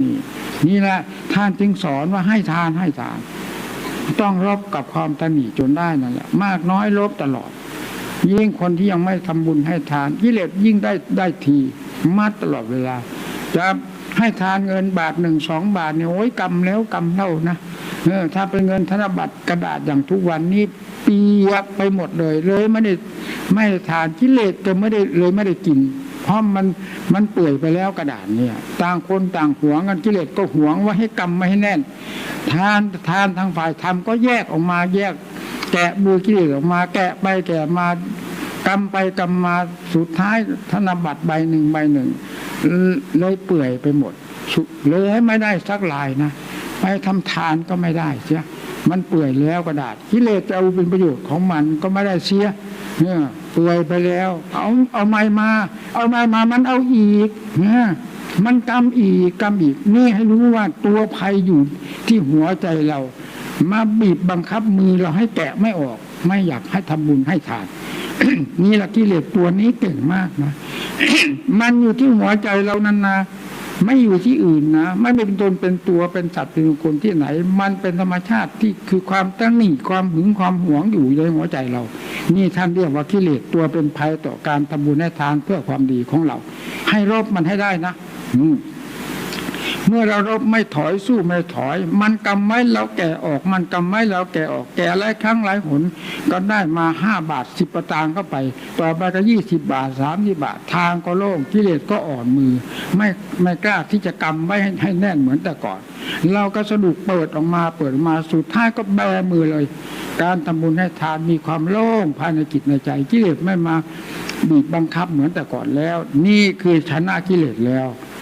นี่นี่แหละท่านจึงสอนว่าให้ทานให้ทาน ต้องรบกับความตนีจนได้นั่นแหละมากน้อยลบตลอด ยิ่งคนที่ยังไม่ทำบุญให้ทานกิเลสยิ่งได้ได้ทีมัดตลอดเวลาจะให้ทานเงินบาทหนึ่งสองบาทเนี่ยโอ้ยกำแล้วกำเล่านะเออถ้าเป็นเงินธนบัตรกระดาษอย่างทุกวันนี้ปียไปหมดเลย เลยไม่ได้ไม่ได้ทานกิเลสจะไม่ได้เลยไม่ได้กิน ราะมันมันเปื่อยไปแล้วกระดาษเนี่ย ต่างคนต่างหวงกันกิเลสก็หวงว่าให้กำไม่ให้แน่น ทานทานทางฝ่ายธรรมก็แยกออกมาแยก แกะบูกิเลสออกมา แกะไปแกะมากำไปกำมาสุดท้ายธนบัตรใบหนึ่งใบหนึ่งเลยเปื่อยไปหมดเลยไม่ได้สักลายนะ ไปทำทานก็ไม่ได้เสียมันเปื่อยแล้วกระดาษกิเลสจะเอาเป็นประโยชน์ของมันก็ไม่ได้เสียเนี่ยเปื่อยไปแล้ว เอาเอาไม้มา เอาไม้มามันเอาอีกเนี่ยมันกำอีกกำอีก นี่ให้รู้ว่าตัวภัยอยู่ที่หัวใจเรา มาบีบบังคับมือเราให้แกะไม่ออก ไม่อยากให้ทำบุญให้ทานนี่แหละกิเลสตัวนี้เก่งมากนะ มันอยู่ที่หัวใจเรานันนะ ไม่อยู่ที่อื่นนะไม่เป็นตนเป็นตัวเป็นสัตว์เป็นบุคนที่ไหน มันเป็นธรรมชาติที่คือความตั้งหนี่ความหึงความหวงอยู่ในหัวใจเรา นี่ท่านเรียกว่ากิเลสตัวเป็นภัยต่อการทำบุญให้ทานเพื่อความดีของเรา ให้รบมันให้ได้นะ อืม เมื่อเรารบไม่ถอยสู้ไม่ถอย มันกำไว้เราแก่ออก มันกำไว้เราแก่ออกแก่หลายครั้งหลายหนก็ได้มาห้าบาทสิบประตางเข้าไป ต่อไปก็ยี่สิบบาทสามสิบาททางก็โล่งกิเลสก็อ่อนมือ ไม่ไม่กล้าที่จะกำไว้ให้ให้แน่นเหมือนแต่ก่อน เราก็สะดุกเปิดออกมาเปิดออกมาสุดท้ายก็แบมือเลย การทำบุญให้ทานมีความโล่งภายในจิตในใจกิเลสไม่มาบีบบังคับเหมือนแต่ก่อนแล้ว นี่คือชนะกิเลสแล้ว